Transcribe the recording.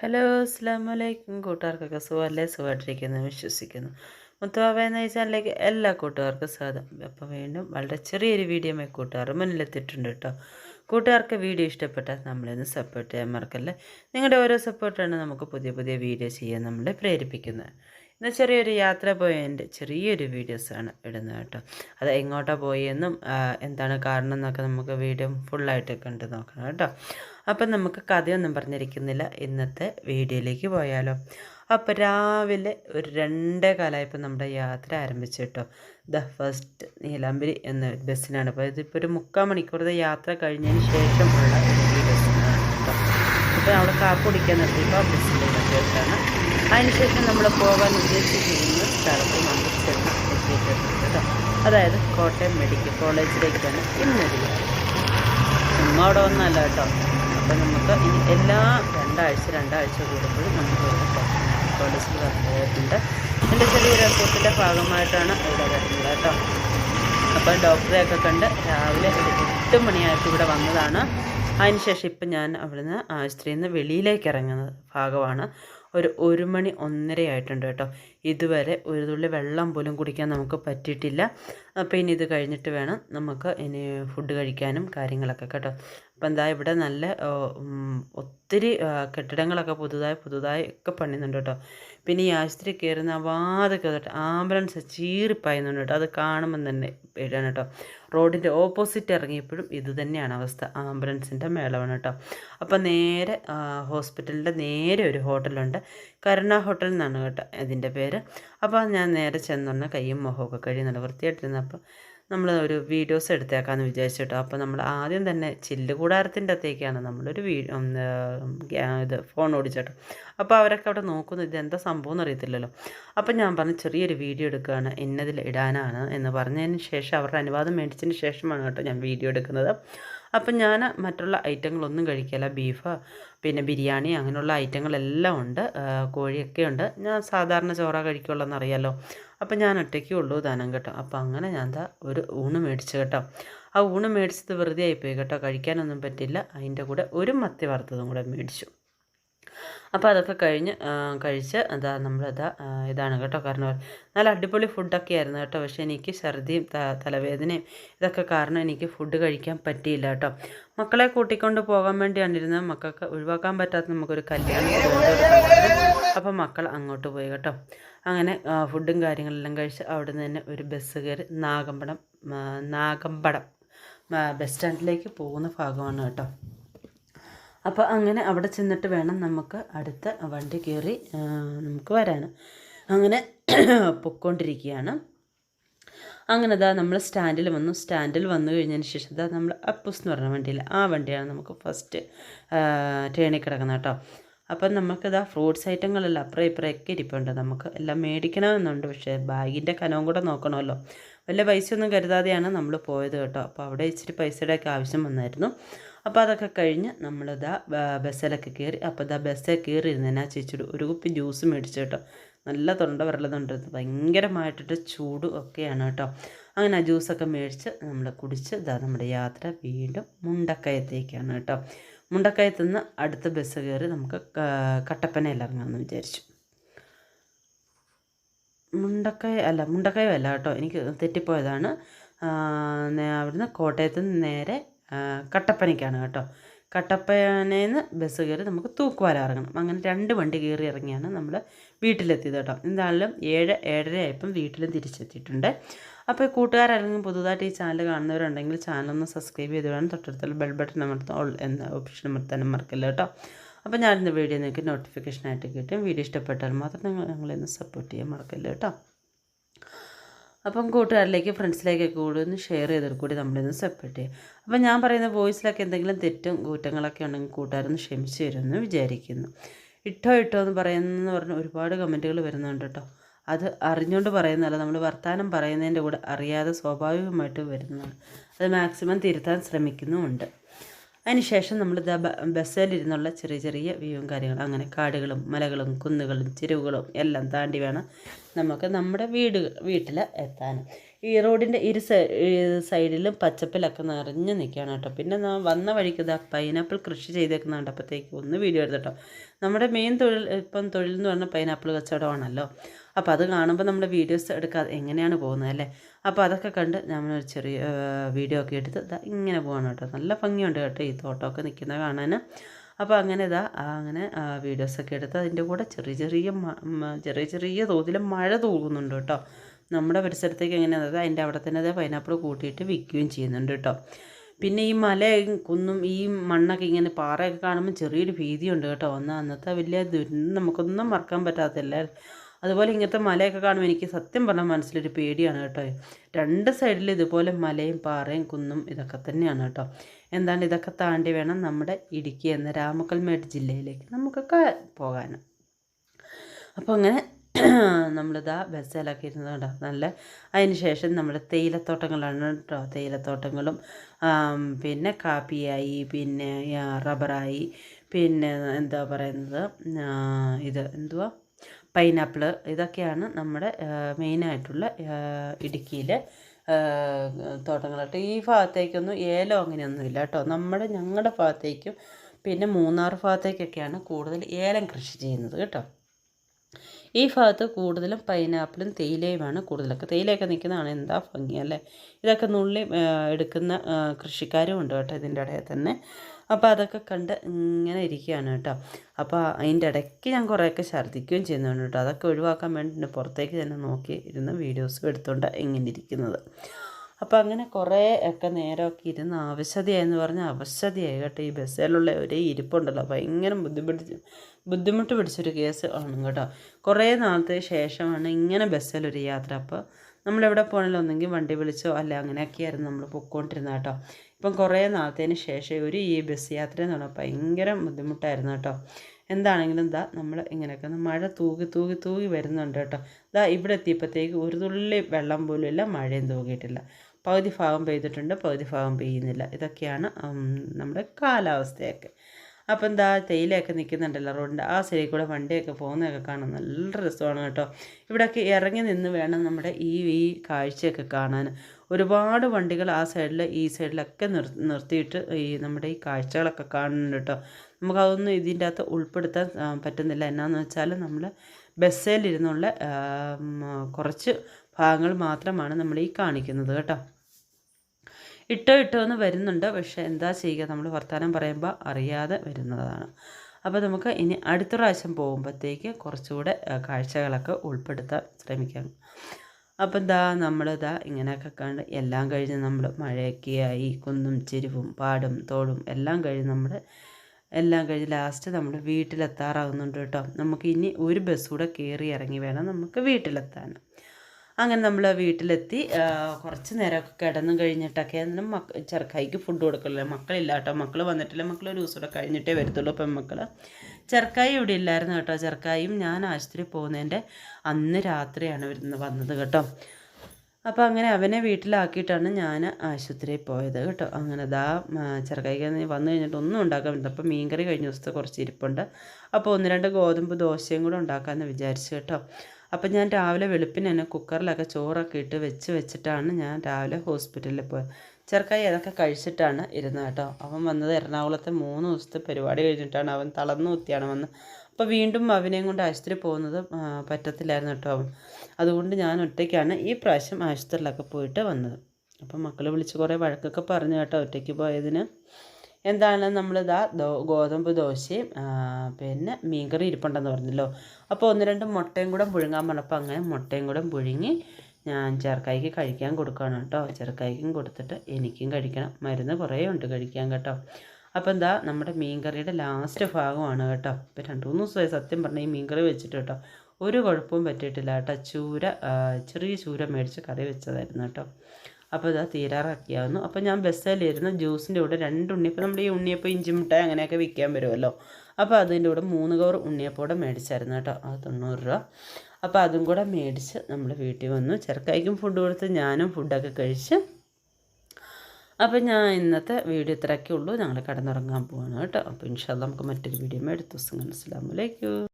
Hello അസ്സാം വലൈക്കും കൂട്ടുകാർക്കൊക്കെ സുഖമല്ലേ? സുഖമായിട്ടിരിക്കുന്നു. വിശ്വസിക്കുന്നു. മുത്തുവാവ എന്ന ചാനലിലേക്ക് എല്ലാ കൂട്ടുകാർക്കും സ്വാഗതം. അപ്പോൾ വീണ്ടും വളരെ ചെറിയൊരു വീഡിയോ മേ കൂട്ടുകാർ മുന്നിലെത്തിയിട്ടുണ്ട് കേട്ടോ. കൂട്ടുകാർക്ക് വീഡിയോ ഇഷ്ടപ്പെട്ടാൽ നമ്മളിന്ന് സപ്പോർട്ട് ചെയ്യാൻ മറക്കല്ലേ? നിങ്ങളുടെ ഓരോ സപ്പോർട്ടാണ് നമുക്ക് പുതിയ പുതിയ വീഡിയോ ചെയ്യാൻ നമ്മളെ പ്രേരിപ്പിക്കുന്നത്. ഇന്ന് ചെറിയൊരു യാത്ര പോയതിന്റെ ചെറിയൊരു വീഡിയോസാണ് ഇടുന്നത് കേട്ടോ. അത് എങ്ങോട്ടാണ് പോയെന്നും എന്താണ് കാരണം എന്നൊക്കെ നമുക്ക് വീഡിയോ ഫുള്ളായിട്ട് കണ്ട് നോക്കണം കേട്ടോ. അപ്പം നമുക്ക് കഥയൊന്നും പറഞ്ഞിരിക്കുന്നില്ല. ഇന്നത്തെ വീഡിയോയിലേക്ക് പോയാലോ. അപ്പോൾ രാവിലെ ഒരു രണ്ടേ കാലമായപ്പോൾ നമ്മുടെ യാത്ര ആരംഭിച്ചു കേട്ടോ. ദ ഫസ്റ്റ് നീലാംബരി എന്ന ബസ്സിനാണ് അപ്പോൾ ഇതിപ്പോൾ ഒരു മുക്കാൽ മണിക്കൂറത്തെ യാത്ര കഴിഞ്ഞതിന് ശേഷമുള്ള ഒരു ബസ്സിനാണ് കേട്ടോ. അപ്പോൾ അവിടെ കാപ്പ് കുടിക്കാൻ നിർത്തിയപ്പോൾ ആ ബസ്സിന്റെ കേട്ടാണ് അതിനുശേഷം നമ്മൾ പോകാൻ ഉദ്ദേശിച്ചിരുന്ന സ്ഥലത്ത് നമ്മൾ ചെന്ന് എത്തിയിട്ടുണ്ട് അതായത് കോട്ടയം മെഡിക്കൽ കോളേജിലേക്കാണ് ഇന്നൊരു ചുമ്മാ അവിടെ വന്നല്ല കേട്ടോ. അപ്പം നമുക്ക് ഇനി എല്ലാ രണ്ടാഴ്ച രണ്ടാഴ്ച കൂടുമ്പോഴും നമുക്ക് കോളേജിൽ വന്നിട്ടുണ്ട് എന്റെ ചെറിയൊരു അസുഖത്തിന്റെ ഭാഗമായിട്ടാണ് ഇവിടെ വരുന്നത് കേട്ടോ. അപ്പം ഡോക്ടറെയൊക്കെ കണ്ട് രാവിലെ ഒരു എട്ട് മണിയായിട്ട് ഇവിടെ വന്നതാണ്. അതിനുശേഷം ഇപ്പം ഞാൻ അവിടുന്ന് ആശുപത്രിയിൽ നിന്ന് വെളിയിലേക്ക് ഇറങ്ങുന്ന ഭാഗമാണ്. ഒരു ഒരു മണി ഒന്നര ആയിട്ടുണ്ട് കേട്ടോ. ഇതുവരെ ഒരു തുള്ളി വെള്ളം പോലും കുടിക്കാൻ നമുക്ക് പറ്റിയിട്ടില്ല. അപ്പോൾ ഇനി ഇത് കഴിഞ്ഞിട്ട് വേണം നമുക്ക് ഇനി ഫുഡ് കഴിക്കാനും കാര്യങ്ങളൊക്കെ കേട്ടോ. അപ്പം എന്താ ഇവിടെ നല്ല ഒത്തിരി കെട്ടിടങ്ങളൊക്കെ പുതുതായി പുതുതായി ഒക്കെ പണിയുന്നുണ്ട് കേട്ടോ. പിന്നെ ഈ ആശുപത്രി കയറുന്ന വാതൊക്കെ കേട്ടോ ആംബുലൻസ് ചീറിപ്പായുന്നുണ്ട് കേട്ടോ. അത് കാണുമ്പം തന്നെ പേടിയാണ് കേട്ടോ. റോഡിന്റെ ഓപ്പോസിറ്റ് ഇറങ്ങിയപ്പോഴും ഇത് തന്നെയാണ് അവസ്ഥ. ആംബുലൻസിന്റെ മേളമാണ് കേട്ടോ. അപ്പം നേരെ ഹോസ്പിറ്റലിന്റെ നേരെ ഒരു ഹോട്ടലുണ്ട്. കരുണ ഹോട്ടൽ എന്നാണ് കേട്ടോ അതിന്റെ പേര്. അപ്പോൾ ഞാൻ നേരെ ചെന്നൊന്ന് കയ്യും മുഖമൊക്കെ കഴിയുന്നുണ്ട് വൃത്തിയായിട്ടിരുന്നപ്പോൾ നമ്മൾ ഒരു വീഡിയോസ് എടുത്തേക്കാന്ന് വിചാരിച്ചു കേട്ടോ. അപ്പോൾ നമ്മൾ ആദ്യം തന്നെ ചില്ല് കൂടാരത്തിന്റെ അകത്തേക്കാണ് നമ്മളൊരു വീ ഇത് ഫോൺ ഓടിച്ചേട്ടോ. അപ്പോൾ അവരൊക്കെ അവിടെ നോക്കുന്നു എന്താ സംഭവം എന്ന് അറിയത്തില്ലല്ലോ അപ്പോൾ ഞാൻ പറഞ്ഞു ചെറിയൊരു വീഡിയോ എടുക്കുകയാണ് ഇന്നതിൽ ഇടാനാണ് എന്ന് പറഞ്ഞതിന് ശേഷം അവരുടെ അനുവാദം മേടിച്ചതിന് ശേഷമാണ് കേട്ടോ ഞാൻ വീഡിയോ എടുക്കുന്നത്. അപ്പം ഞാൻ മറ്റുള്ള ഐറ്റങ്ങളൊന്നും കഴിക്കില്ല. ബീഫ് പിന്നെ ബിരിയാണി അങ്ങനെയുള്ള ഐറ്റങ്ങളെല്ലാം ഉണ്ട്. കോഴിയൊക്കെ ഉണ്ട്. ഞാൻ സാധാരണ ചോറ കഴിക്കുള്ളൂ അറിയാലോ അപ്പം ഞാൻ ഒറ്റയ്ക്കേ ഉള്ളൂ ദാനം കേട്ടോ. അപ്പം അങ്ങനെ ഞാൻ ദാ ഒരു ഊണ് മേടിച്ചു കേട്ടോ. ആ ഊണ് മേടിച്ചത് വെറുതെ ആയിപ്പോയി കേട്ടോ. കഴിക്കാനൊന്നും പറ്റില്ല. അതിന്റെ കൂടെ ഒരു മത്തി വറുത്തതും കൂടെ മേടിച്ചു. അപ്പോൾ അതൊക്കെ കഴിഞ്ഞ് കഴിച്ച് അതാ നമ്മളതാ ഇതാണ് കേട്ടോ കാരണം. നല്ല അടിപൊളി ഫുഡൊക്കെ ആയിരുന്നു കേട്ടോ. പക്ഷേ എനിക്ക് ഛർദിയും തലവേദനയും ഇതൊക്കെ കാരണം എനിക്ക് ഫുഡ് കഴിക്കാൻ പറ്റിയില്ല കേട്ടോ. മക്കളെ കൂട്ടിക്കൊണ്ട് പോകാൻ വേണ്ടിയാണ് ഇരുന്നത് മക്കൾക്ക് ഒഴിവാക്കാൻ പറ്റാത്ത നമുക്കൊരു കല്യാണം അപ്പോൾ മക്കൾ അങ്ങോട്ട് പോയി കേട്ടോ. അങ്ങനെ ഫുഡും കാര്യങ്ങളെല്ലാം കഴിച്ച് അവിടെ നിന്ന് തന്നെ ഒരു ബസ് കയറി നാഗമ്പടം നാഗമ്പടം ബസ് സ്റ്റാൻഡിലേക്ക് പോകുന്ന ഭാഗമാണ് കേട്ടോ. അപ്പോൾ അങ്ങനെ അവിടെ ചെന്നിട്ട് വേണം നമുക്ക് അടുത്ത വണ്ടി കയറി നമുക്ക് വരാൻ അങ്ങനെ പൊയ്ക്കൊണ്ടിരിക്കുകയാണ് അങ്ങനെ അതാ നമ്മൾ സ്റ്റാൻഡിൽ വന്നു. സ്റ്റാൻഡിൽ വന്നു കഴിഞ്ഞതിന് ശേഷം അതാ നമ്മൾ അപ്പൂസ് എന്ന് പറഞ്ഞ വണ്ടിയിൽ ആ വണ്ടിയാണ് നമുക്ക് ഫസ്റ്റ് ട്രെയിനിൽ കിടക്കുന്നത് കേട്ടോ. അപ്പം നമുക്കിതാ ഫ്രൂട്ട്സ് ഐറ്റങ്ങളെല്ലാം അപ്പുറം ഇപ്പുറം ഒക്കെ ഇരിപ്പുണ്ട്. നമുക്ക് എല്ലാം മേടിക്കണമെന്നുണ്ട്. പക്ഷേ ബാഗിന്റെ കനവും കൂടെ നോക്കണമല്ലോ. വലിയ പൈസയൊന്നും കരുതാതെയാണ് നമ്മൾ പോയത് കേട്ടോ. അപ്പോൾ അവിടെ ഇച്ചിരി പൈസയുടെയൊക്കെ ആവശ്യം വന്നായിരുന്നു. അപ്പോൾ അതൊക്കെ കഴിഞ്ഞ് നമ്മളിതാ ബസ്സിലൊക്കെ കയറി അപ്പോൾ ഇതാ ബസ്സിൽ കയറി ഇരുന്നതിനാ ചേച്ചിയുടെ ഒരു കുപ്പി ജ്യൂസ് മേടിച്ചു കേട്ടോ. നല്ല തൊണ്ട വരളുന്നുണ്ട് ഭയങ്കരമായിട്ടിട്ട് ചൂടും ഒക്കെയാണ് കേട്ടോ. അങ്ങനെ ആ ജ്യൂസൊക്കെ മേടിച്ച് നമ്മൾ കുടിച്ച് ഇതാ നമ്മുടെ യാത്ര വീണ്ടും മുണ്ടക്കയത്തേക്കാണ് കേട്ടോ. മുണ്ടക്കയത്ത് നിന്ന് അടുത്ത ബസ് കയറി നമുക്ക് കട്ടപ്പനയിൽ ഇറങ്ങാമെന്ന് വിചാരിച്ചു. മുണ്ടക്കയ അല്ല മുണ്ടക്കയം അല്ല കേട്ടോ. എനിക്ക് തെറ്റിപ്പോയതാണ്. അവിടുന്ന് കോട്ടയത്ത് നിന്ന് നേരെ കട്ടപ്പനയ്ക്കാണ് കേട്ടോ. കട്ടപ്പനയിൽ നിന്ന് ബസ് കയറി നമുക്ക് തൂക്കുവാല ഇറങ്ങണം. അങ്ങനെ രണ്ട് വണ്ടി കയറി ഇറങ്ങിയാണ് നമ്മൾ വീട്ടിലെത്തിയത് കേട്ടോ. എന്തായാലും ഏഴ് ഏഴര ആയപ്പം വീട്ടിലും തിരിച്ചെത്തിയിട്ടുണ്ട്. അപ്പോൾ കൂട്ടുകാരല്ലെങ്കിൽ പുതുതായിട്ട് ഈ ചാനൽ കാണുന്നവരുണ്ടെങ്കിൽ ചാനലൊന്ന് സബ്സ്ക്രൈബ് ചെയ്ത് വേണം. തൊട്ടടുത്തുള്ള ബെൽ ബട്ടൺ അമർത്താൻ ഓൾ എന്ന ഓപ്ഷൻ അമർത്താനും മറക്കില്ല കേട്ടോ. അപ്പോൾ ഞാനിന്ന് വീഡിയോ നിങ്ങൾക്ക് നോട്ടിഫിക്കേഷനായിട്ട് കിട്ടും. വീഡിയോ ഇഷ്ടപ്പെട്ടാൽ മാത്രം നിങ്ങൾ ഞങ്ങളെന്ന് സപ്പോർട്ട് ചെയ്യാൻ മറക്കില്ല കേട്ടോ. അപ്പം കൂട്ടുകാരിലേക്ക് ഫ്രണ്ട്സിലേക്കൊക്കെ കൂടി ഒന്ന് ഷെയർ ചെയ്തിട്ട് കൂടി നമ്മളിന്ന് സെപ്പറേറ്റ് ചെയ്യും. അപ്പം ഞാൻ പറയുന്ന വോയിസിലൊക്കെ എന്തെങ്കിലും തെറ്റും കൂറ്റങ്ങളൊക്കെ ഉണ്ടെങ്കിൽ കൂട്ടുകാരൊന്ന് ക്ഷമിച്ചു തരുമെന്ന് വിചാരിക്കുന്നു. ഇട്ടോ ഇട്ടോ എന്ന് പറയുന്നതെന്ന് പറഞ്ഞ് ഒരുപാട് കമന്റുകൾ വരുന്നുണ്ട് കേട്ടോ. അത് അറിഞ്ഞുകൊണ്ട് പറയുന്നതല്ല നമ്മൾ വർത്തമാനം പറയുന്നതിന്റെ കൂടെ അറിയാതെ സ്വാഭാവികമായിട്ട് വരുന്നതാണ്. അത് മാക്സിമം തിരുത്താൻ ശ്രമിക്കുന്നുമുണ്ട്. അതിനുശേഷം നമ്മൾ ബ- ബസ്സിലിരുന്നുള്ള ചെറിയ ചെറിയ വ്യൂവും കാര്യങ്ങളും അങ്ങനെ കാടുകളും മലകളും കുന്നുകളും ചെരുവുകളും എല്ലാം താണ്ടി വേണം നമുക്ക് നമ്മുടെ വീട് വീട്ടിൽ എത്താൻ. ഈ റോഡിന്റെ ഇരു സൈഡിലും പച്ചപ്പിലൊക്കെ നിറഞ്ഞു നിൽക്കുകയാണ് കേട്ടോ. പിന്നെ വന്ന വഴിക്ക് ഇതാ പൈനാപ്പിൾ കൃഷി ചെയ്തേക്കുന്ന കണ്ടപ്പോഴത്തേക്ക് ഒന്ന് വീഡിയോ എടുത്തിട്ടോ നമ്മുടെ മെയിൻ തൊഴിൽ ഇപ്പം തൊഴിൽ എന്ന് പറഞ്ഞാൽ പൈനാപ്പിൾ കച്ചവടമാണല്ലോ. അപ്പോൾ അത് കാണുമ്പോൾ നമ്മൾ വീഡിയോസ് എടുക്കാതെ എങ്ങനെയാണ് പോകുന്നത് അല്ലേ? അപ്പോൾ അതൊക്കെ കണ്ട് നമ്മളൊരു ചെറിയ വീഡിയോ ഒക്കെ എടുത്ത് ഇങ്ങനെ പോകണം കേട്ടോ. നല്ല ഭംഗിയുണ്ട് കേട്ടോ ഈ തോട്ടമൊക്കെ നിൽക്കുന്നത് കാണാൻ അപ്പോൾ അങ്ങനെ ഇതാ അങ്ങനെ വീഡിയോസൊക്കെ എടുത്ത് അതിന്റെ കൂടെ ചെറിയ ചെറിയ ചെറിയ ചെറിയ തോതിൽ മഴ തൂകുന്നുണ്ട് കേട്ടോ. നമ്മുടെ പരിസരത്തേക്ക് എങ്ങനെയാണെന്ന് അതിന്റെ അവിടെ തന്നെ അത് പൈനാപ്പിൾ കൂട്ടിയിട്ട് വിൽക്കുകയും ചെയ്യുന്നുണ്ട് കേട്ടോ. പിന്നെ ഈ മലയും കുന്നും ഈ മണ്ണൊക്കെ ഇങ്ങനെ പാറയൊക്കെ കാണുമ്പോൾ ചെറിയൊരു ഭീതിയുണ്ട് കേട്ടോ. ഒന്ന് അന്നത്തെ വലിയ ദുരന്തം നമുക്കൊന്നും മറക്കാൻ പറ്റാത്തില്ല അതുപോലെ ഇങ്ങനത്തെ മലയൊക്കെ കാണുമ്പോൾ എനിക്ക് സത്യം പറഞ്ഞാൽ മനസ്സിലൊരു പേടിയാണ് കേട്ടോ. രണ്ട് സൈഡിൽ ഇതുപോലെ മലയും പാറയും കുന്നും ഇതൊക്കെ തന്നെയാണ് കേട്ടോ. എന്താണ് ഇതൊക്കെ താണ്ടി വേണം നമ്മുടെ ഇടുക്കി എന്ന രാമക്കൽമേട്ട് ജില്ലയിലേക്ക് നമുക്കൊക്കെ പോകാൻ അപ്പോൾ അങ്ങനെ നമ്മളിതാ ബസ്സിലൊക്കെ ഇരുന്നത് നല്ല അതിന് ശേഷം നമ്മുടെ തേയിലത്തോട്ടങ്ങളാണ് കേട്ടോ. തേയിലത്തോട്ടങ്ങളും പിന്നെ കാപ്പിയായി പിന്നെ റബ്ബറായി പിന്നെ എന്താ പറയുന്നത് ഇത് എന്തുവാ? പൈനാപ്പിൾ ഇതൊക്കെയാണ് നമ്മുടെ മെയിനായിട്ടുള്ള ഇടുക്കിയിലെ തോട്ടങ്ങളായിട്ട് ഈ ഭാഗത്തേക്കൊന്നും ഏലം അങ്ങനെയൊന്നുമില്ല കേട്ടോ. നമ്മുടെ ഞങ്ങളുടെ ഭാഗത്തേക്കും പിന്നെ മൂന്നാർ ഭാഗത്തേക്കൊക്കെയാണ് കൂടുതൽ ഏലം കൃഷി ചെയ്യുന്നത് കേട്ടോ. ഈ ഭാഗത്ത് കൂടുതലും പൈനാപ്പിളും തേയിലയുമാണ് കൂടുതലൊക്കെ. തേയിലയൊക്കെ നിൽക്കുന്നതാണ് എന്താ ഭംഗി അല്ലേ? ഇതൊക്കെ നുള്ളി എടുക്കുന്ന കൃഷിക്കാരും ഉണ്ട് കേട്ടോ ഇതിന്റെ ഇടയിൽ തന്നെ. അപ്പോൾ അതൊക്കെ കണ്ട് ഇങ്ങനെ ഇരിക്കുകയാണ് കേട്ടോ. അപ്പോൾ അതിന്റെ ഇടയ്ക്ക് ഞാൻ കുറേയൊക്കെ ഛർദ്ദിക്കുകയും ചെയ്യുന്നുണ്ട് കേട്ടോ. അതൊക്കെ ഒഴിവാക്കാൻ വേണ്ടി പുറത്തേക്ക് തന്നെ നോക്കി ഇരുന്ന് വീഡിയോസും എടുത്തുകൊണ്ട് ഇങ്ങനെ ഇരിക്കുന്നത്. അപ്പോൾ അങ്ങനെ കുറേ ഒക്കെ നേരമൊക്കെ ഇരുന്ന് അവശതയായെന്ന് പറഞ്ഞാൽ അവശതയായി കേട്ടോ. ഈ ബസ്സിലുള്ള ഒരേ ഇരിപ്പുണ്ടല്ലോ. ഭയങ്കര ബുദ്ധിമുട്ട് ബുദ്ധിമുട്ട് പിടിച്ചൊരു കേസ് ആണ് കേട്ടോ. കുറേ നാളത്തെ ശേഷമാണ് ഇങ്ങനെ ബസ്സിലൊരു യാത്ര. അപ്പോൾ നമ്മളെവിടെ പോകണമെങ്കിൽ ഒന്നെങ്കിൽ വണ്ടി വിളിച്ചോ അല്ല അങ്ങനെയൊക്കെയായിരുന്നു നമ്മൾ പൊക്കോണ്ടിരുന്നത് കേട്ടോ. ഇപ്പം കുറേ നാളത്തേന് ശേഷം ഒരു ഈ ബസ് യാത്ര എന്ന് പറഞ്ഞാൽ ഭയങ്കര ബുദ്ധിമുട്ടായിരുന്നു കേട്ടോ. എന്താണെങ്കിലും ദാ നമ്മൾ ഇങ്ങനെയൊക്കെ മഴ തൂകി തൂകി തൂകി വരുന്നുണ്ട് കേട്ടോ. ദാ ഇവിടെ എത്തിയപ്പോഴത്തേക്ക് ഒരു തുള്ളി വെള്ളം പോലും ഇല്ല മഴയും തൂകിയിട്ടില്ല. പകുതി ഭാഗം പെയ്തിട്ടുണ്ട് പകുതി ഭാഗം പെയ്യുന്നില്ല. ഇതൊക്കെയാണ് നമ്മുടെ കാലാവസ്ഥയൊക്കെ. അപ്പം എന്താ തേയിലയൊക്കെ നിൽക്കുന്നുണ്ടല്ലോ റോഡിന്റെ ആ സൈഡിൽ കൂടെ വണ്ടിയൊക്കെ പോകുന്നതൊക്കെ കാണാൻ നല്ല രസമാണ് കേട്ടോ. ഇവിടെയൊക്കെ ഇറങ്ങി നിന്ന് വേണം നമ്മുടെ ഈ ഈ കാഴ്ചയൊക്കെ കാണാൻ. ഒരുപാട് വണ്ടികൾ ആ സൈഡിൽ ഈ സൈഡിലൊക്കെ നിർ നിർത്തിയിട്ട് ഈ നമ്മുടെ ഈ കാഴ്ചകളൊക്കെ കാണുന്നുണ്ട് കേട്ടോ നമുക്കതൊന്നും ഇതിന്റെ അകത്ത് ഉൾപ്പെടുത്താൻ പറ്റുന്നില്ല. എന്നാന്ന് വെച്ചാൽ നമ്മൾ ബസ്സിലിരുന്നുള്ള കുറച്ച് ഭാഗങ്ങൾ മാത്രമാണ് നമ്മൾ ഈ കാണിക്കുന്നത് കേട്ടോ. ഇട്ടോ ഇട്ടോ എന്ന് വരുന്നുണ്ട്. പക്ഷേ എന്താ ചെയ്യുക? നമ്മൾ വർത്തമാനം പറയുമ്പോൾ അറിയാതെ വരുന്നതാണ്. അപ്പോൾ നമുക്ക് ഇനി അടുത്ത പ്രാവശ്യം പോകുമ്പോഴത്തേക്ക് കുറച്ചുകൂടെ കാഴ്ചകളൊക്കെ ഉൾപ്പെടുത്താൻ ശ്രമിക്കാം. അപ്പം നമ്മൾ നമ്മളിതാ ഇങ്ങനെയൊക്കെ കണ്ട് എല്ലാം കഴിഞ്ഞ് നമ്മൾ മഴയൊക്കെ ആയി കുന്നും ചെരുവും പാടും തോടും എല്ലാം കഴിഞ്ഞ് നമ്മൾ എല്ലാം കഴിഞ്ഞ് ലാസ്റ്റ് നമ്മൾ വീട്ടിലെത്താറാകുന്നുണ്ട് കേട്ടോ. നമുക്ക് ഇനി ഒരു ബസ് കൂടെ കയറി ഇറങ്ങി വേണം നമുക്ക് വീട്ടിലെത്താൻ. അങ്ങനെ നമ്മൾ വീട്ടിലെത്തി കുറച്ച് നേരമൊക്കെ കിടന്നു കഴിഞ്ഞിട്ടൊക്കെ മക്ക ചെറുക്കായിക്ക് ഫുഡ് കൊടുക്കില്ല? മക്കളില്ല കേട്ടോ മക്കൾ വന്നിട്ടില്ല. മക്കൾ ഒരു ദിവസം കഴിഞ്ഞിട്ടേ വരത്തുള്ളൂ പെൺമക്കൾ ചെറുക്കായി ഇവിടെ ഇല്ലായിരുന്നു കേട്ടോ. ചെറുക്കായും ഞാൻ ആശുപത്രി പോകുന്നതിന്റെ അന്ന് രാത്രിയാണ് വരുന്നത് വന്നത് കേട്ടോ. അപ്പോൾ അങ്ങനെ അവനെ വീട്ടിലാക്കിയിട്ടാണ് ഞാൻ ആശുപത്രിയിൽ പോയത് കേട്ടോ. അങ്ങനെ ദാ ചെറുക്കായിക്ക് വന്നു കഴിഞ്ഞിട്ട് ഒന്നും ഉണ്ടാക്കാൻ പറ്റില്ല. അപ്പോൾ മീൻകറി കഴിഞ്ഞ ദിവസത്തെ കുറച്ച് ഇരിപ്പുണ്ട്. അപ്പോൾ ഒന്ന് രണ്ട് ഗോതമ്പ് ദോശയും കൂടെ ഉണ്ടാക്കാമെന്ന് വിചാരിച്ചു കേട്ടോ. അപ്പം ഞാൻ രാവിലെ വെളുപ്പിന് തന്നെ കുക്കറിലൊക്കെ ചോറൊക്കെ ഇട്ട് വെച്ച് വെച്ചിട്ടാണ് ഞാൻ രാവിലെ ഹോസ്പിറ്റലിൽ പോയത്. ചെറുക്കായി അതൊക്കെ കഴിച്ചിട്ടാണ് ഇരുന്നത് കേട്ടോ. അവൻ വന്നത് എറണാകുളത്തെ മൂന്ന് ദിവസത്തെ പരിപാടി കഴിഞ്ഞിട്ടാണ്. അവൻ തളർന്നു കുത്തിയാണ് വന്ന് അപ്പോൾ വീണ്ടും അവനെയും കൊണ്ട് ആശുപത്രി പോകുന്നത് പറ്റത്തില്ലായിരുന്നു കേട്ടോ അവൻ. അതുകൊണ്ട് ഞാൻ ഒറ്റയ്ക്കാണ് ഈ പ്രാവശ്യം ആശുപത്രിയിലൊക്കെ പോയിട്ട് വന്നത്. അപ്പം മക്കൾ വിളിച്ച് കുറേ വഴക്കൊക്കെ പറഞ്ഞു കേട്ടോ ഒറ്റയ്ക്ക് പോയതിന്. എന്താണ് നമ്മളിതാ ദോ ഗോതമ്പ് ദോശയും പിന്നെ മീൻകറി ഇരിപ്പുണ്ടെന്ന് പറഞ്ഞല്ലോ. അപ്പോൾ ഒന്ന് രണ്ട് മുട്ടയും കൂടെ പുഴുങ്ങാൻ പറഞ്ഞപ്പോൾ അങ്ങനെ മുട്ടയും കൂടെ പുഴുങ്ങി ഞാൻ ചെറുക്കായിക്ക് കഴിക്കാൻ കൊടുക്കുകയാണ് കേട്ടോ. ചെറുക്കായിക്കും കൊടുത്തിട്ട് എനിക്കും കഴിക്കണം. മരുന്ന് കുറേ ഉണ്ട് കഴിക്കാൻ കേട്ടോ. അപ്പോൾ എന്താ നമ്മുടെ മീൻകറിയുടെ ലാസ്റ്റ് ഭാഗമാണ് കേട്ടോ. ഇപ്പോൾ രണ്ട് മൂന്ന് ദിവസമായി സത്യം പറഞ്ഞാൽ ഈ മീൻകറി വെച്ചിട്ട് കേട്ടോ. ഒരു കുഴപ്പവും പറ്റിയിട്ടില്ല കേട്ടോ. ചൂര ചെറിയ ചൂര മേടിച്ച് കറി വെച്ചതായിരുന്നു കേട്ടോ. അപ്പോൾ ഇതാ തീരാറാക്കിയാവുന്നു. അപ്പോൾ ഞാൻ ബസ്സിലിരുന്ന് ജ്യൂസിന്റെ കൂടെ രണ്ട് ഉണ്ണിയപ്പം നമ്മുടെ ഈ ഉണ്ണിയപ്പം ഇഞ്ചി മിഠായി അങ്ങനെയൊക്കെ വിൽക്കാൻ വരുമല്ലോ. അപ്പോൾ അതിന്റെ കൂടെ മൂന്ന് കവർ ഉണ്ണിയപ്പം കൂടെ മേടിച്ചായിരുന്നു കേട്ടോ. അത് തൊണ്ണൂറ് രൂപ. അപ്പോൾ അതും കൂടെ മേടിച്ച് നമ്മൾ വീട്ടിൽ വന്നു. ചെറുക്കായിക്കും ഫുഡ് കൊടുത്ത് ഞാനും ഫുഡൊക്കെ കഴിച്ച്. അപ്പോൾ ഞാൻ ഇന്നത്തെ വീഡിയോ ഇത്രയൊക്കെ ഉള്ളൂ. ഞങ്ങൾ കിടന്നുറങ്ങാൻ പോവാണ് കേട്ടോ. അപ്പോൾ ഇൻഷാല്ല നമുക്ക് മറ്റൊരു വീഡിയോ മേടിത്തു ദിവസം അസ്സാം വലൈക്കും